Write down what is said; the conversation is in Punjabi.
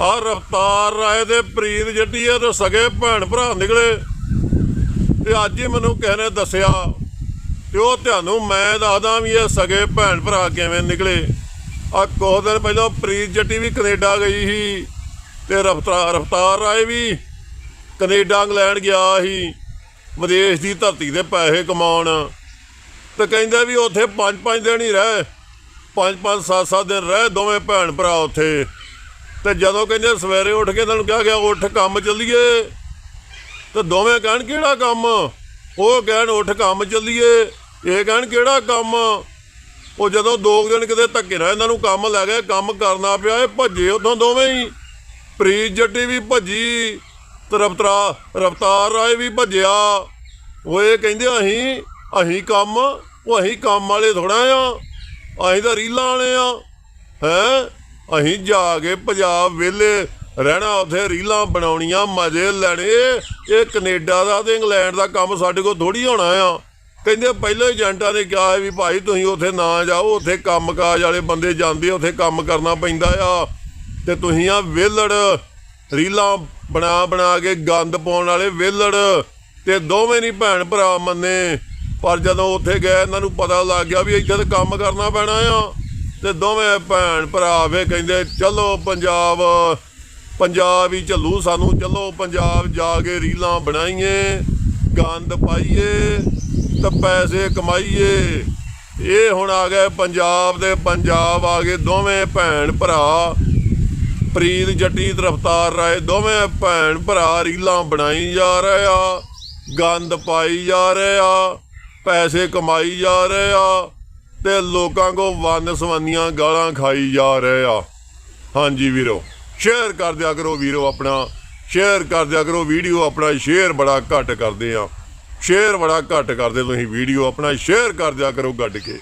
ਆ ਰਫਤਾਰ ਰਾਏ ਦੇ ਪ੍ਰੀਤ ਜੱਟੀ ਇਹ ਤੇ ਸਗੇ ਭੈਣ ਭਰਾ ਨਿਕਲੇ। ਤੇ ਅੱਜ ਹੀ ਮੈਨੂੰ ਕਿਸੇ ਨੇ ਦੱਸਿਆ ਤੇ ਉਹ ਤੁਹਾਨੂੰ ਮੈਂ ਦੱਸਦਾ ਵੀ ਇਹ ਸਗੇ ਭੈਣ ਭਰਾ ਕਿਵੇਂ ਨਿਕਲੇ। ਆ ਕੁਝ ਦਿਨ ਪਹਿਲਾਂ ਪ੍ਰੀਤ ਜੱਟੀ ਵੀ ਕੈਨੇਡਾ ਗਈ ਸੀ ਤੇ ਰਫਤਾਰ ਰਫਤਾਰ ਰਾਏ ਵੀ ਕੈਨੇਡਾ, ਇੰਗਲੈਂਡ ਗਿਆ ਸੀ, ਵਿਦੇਸ਼ ਦੀ ਧਰਤੀ ਦੇ ਪੈਸੇ ਕਮਾਉਣ। ਤੇ ਕਹਿੰਦੇ ਵੀ ਉੱਥੇ ਪੰਜ ਪੰਜ ਦਿਨ ਹੀ ਰਹਿ ਪੰਜ ਪੰਜ ਸੱਤ ਸੱਤ ਦਿਨ ਰਹਿ ਦੋਵੇਂ ਭੈਣ ਭਰਾ ਉੱਥੇ। ਤੇ ਜਦੋਂ ਕਹਿੰਦੇ ਸਵੇਰੇ ਉੱਠ ਕੇ ਤੁਹਾਨੂੰ ਕਿਹਾ ਗਿਆ, ਉੱਠ, ਕੰਮ ਚੱਲੀਏ। ਤੇ ਦੋਵੇਂ ਕਹਿਣ, ਕਿਹੜਾ ਕੰਮ? ਉਹ ਕਹਿਣ, ਉੱਠ, ਕੰਮ ਚੱਲੀਏ। ਇਹ ਕਹਿਣ, ਕਿਹੜਾ ਕੰਮ? ਉਹ ਜਦੋਂ ਦੋ ਕੁ ਦਿਨ ਕਿਤੇ ਧੱਕੇ ਨਾਲ ਇਹਨਾਂ ਨੂੰ ਕੰਮ ਲੈ ਗਏ, ਕੰਮ ਕਰਨਾ ਪਿਆ, ਇਹ ਭੱਜੇ ਉਥੋਂ ਦੋਵੇਂ ਹੀ। ਪ੍ਰੀਤ ਜੱਟੀ ਵੀ ਭੱਜੀ ਤੇ ਰਫਤਾਰ ਰਫਤਾਰ ਰਾਏ ਵੀ ਭੱਜਿਆ। ਉਹ ਇਹ ਕਹਿੰਦੇ, ਅਸੀਂ ਅਸੀਂ ਕੰਮ, ਉਹ ਅਸੀਂ ਕੰਮ ਵਾਲੇ ਥੋੜਾ ਆ, ਅਸੀਂ ਤਾਂ ਰੀਲਾਂ ਵਾਲੇ ਆ, ਹੈ? ਅਸੀਂ ਜਾ ਕੇ ਪੰਜਾਬ ਵੇਲੇ ਰਹਿਣਾ ਉੱਥੇ, ਰੀਲਾਂ ਬਣਾਉਣੀਆਂ, ਮਜ਼ੇ ਲੈਣੇ। ਇਹ ਕੈਨੇਡਾ ਦਾ ਤੇ ਇੰਗਲੈਂਡ ਦਾ ਕੰਮ ਸਾਡੇ ਕੋਲ ਥੋੜੀ ਹੋਣਾ ਆ। ਕਹਿੰਦੇ ਪਹਿਲਾਂ ਏਜੰਟਾਂ ਨੇ ਕਿਹਾ ਵੀ ਭਾਈ ਤੁਸੀਂ ਉੱਥੇ ਨਾ ਜਾਓ, ਉੱਥੇ ਕੰਮਕਾਜ ਵਾਲੇ ਬੰਦੇ ਜਾਂਦੇ, ਉੱਥੇ ਕੰਮ ਕਰਨਾ ਪੈਂਦਾ ਆ। ਤੇ ਤੁਸੀਂ ਆ ਵੇਲੜ ਰੀਲਾਂ ਬਣਾ ਬਣਾ ਕੇ ਗੰਦ ਪਾਉਣ ਵਾਲੇ ਵੇਲੜ ਤੇ ਦੋਵੇਂ ਨਹੀਂ ਭੈਣ ਭਰਾ ਮੰਨੇ। ਪਰ ਜਦੋਂ ਉੱਥੇ ਗਏ, ਇਹਨਾਂ ਨੂੰ ਪਤਾ ਲੱਗ ਗਿਆ ਵੀ ਇੱਥੇ ਤਾਂ ਕੰਮ ਕਰਨਾ ਪੈਣਾ ਆ। ਤੇ ਦੋਵੇਂ ਭੈਣ ਭਰਾ ਵੇ ਕਹਿੰਦੇ, ਚਲੋ ਪੰਜਾਬ ਪੰਜਾਬ ਹੀ ਚੱਲੂ ਸਾਨੂੰ, ਚਲੋ ਪੰਜਾਬ ਜਾ ਕੇ ਰੀਲਾਂ ਬਣਾਈਏ, ਗੰਦ ਪਾਈਏ ਤੇ ਪੈਸੇ ਕਮਾਈਏ। ਇਹ ਹੁਣ ਆ ਗਏ ਪੰਜਾਬ ਦੇ, ਪੰਜਾਬ ਆ ਗਏ ਦੋਵੇਂ ਭੈਣ ਭਰਾ। ਪ੍ਰੀਤ ਜੱਟੀ ਤਰਫਤਾਰ ਰਾਏ, ਦੋਵੇਂ ਭੈਣ ਭਰਾ ਰੀਲਾਂ ਬਣਾਈ ਜਾ ਰਹੇ ਆ, ਗੰਦ ਪਾਈ ਜਾ ਰਹੇ ਆ, ਪੈਸੇ ਕਮਾਈ ਜਾ ਰਹੇ ਆ। ਤੇ ਲੋਕਾਂ ਕੋ ਵੰਨ ਸਵੰਨੀਆਂ ਗਾਲਾਂ ਖਾਈ ਜਾ ਰਹੇ ਆ। ਹਾਂਜੀ ਵੀਰੋ ਸ਼ੇਅਰ ਕਰ ਦਿਆ ਕਰੋ ਵੀਰੋ ਆਪਣਾ ਸ਼ੇਅਰ ਕਰ ਦਿਆ ਕਰੋ ਵੀਡੀਓ ਆਪਣਾ ਸ਼ੇਅਰ ਬੜਾ ਘੱਟ ਕਰਦੇ ਆ। ਸ਼ੇਅਰ ਬੜਾ ਘੱਟ ਕਰਦੇ ਤੁਸੀਂ ਵੀਡੀਓ ਆਪਣਾ ਸ਼ੇਅਰ ਕਰ ਦਿਆ ਕਰੋ ਗੱਡ ਕੇ।